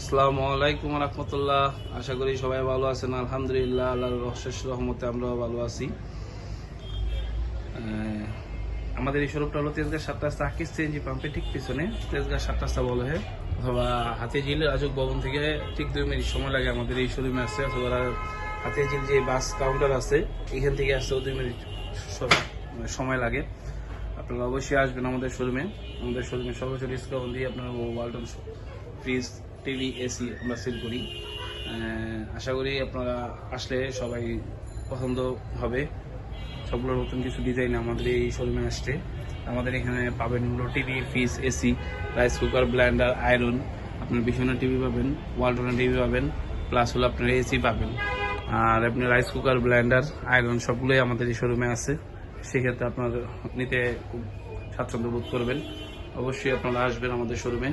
আসসালামু আলাইকুম রহমতুল্লাহ। আশা করি সবাই ভালো আছেন। আলহামদুলিল্লাহ, আল্লাহর অশেষ রহমতে আমরাও ভালো আছি। আমাদের এই স্বরূপটা হলো তেজগাঁ সাত রাস্তা আকিস সিএনজি পাম্পের ঠিক পিছনে। তেজগাঁ সাত রাস্তা বলা হয় অথবা হাতিঝিল, রাজুক ভবন থেকে ঠিক দুই মিনিট সময় লাগে আমাদের এই শোরুমে আসছে অথবা হাতিঝিল যে বাস কাউন্টার আছে, এখান থেকে আসতেও দুই মিনিট সময় লাগে। আপনারা অবশ্যই আসবেন আমাদের শোরুমে। আমাদের শোরুমে সর্বোচ্চ ডিসকাউন্ট দিয়ে আপনারা ওয়ালটন ফ্রিজ টিভি, এসি আমরা সেল করি। আশা করি আপনারা আসলে সবাই পছন্দ হবে। সবগুলো নতুন কিছু ডিজাইন আমাদের এই শোরুমে আসছে। আমাদের এখানে পাবেন হলো TV fridge AC rice cooker blender iron আপনার বিভিন্ন টিভি পাবেন ওয়ালটনের টিভি পাবেন প্লাস হলো আপনার এসি পাবেন। আর আপনি রাইস কুকার ব্লেন্ডার আয়রন সবগুলোই আমাদের এই শোরুমে আছে। সেক্ষেত্রে আপনার নিতে খুব স্বাচ্ছন্দ্য বোধ করবেন। অবশ্যই আপনারা আসবেন আমাদের শোরুমে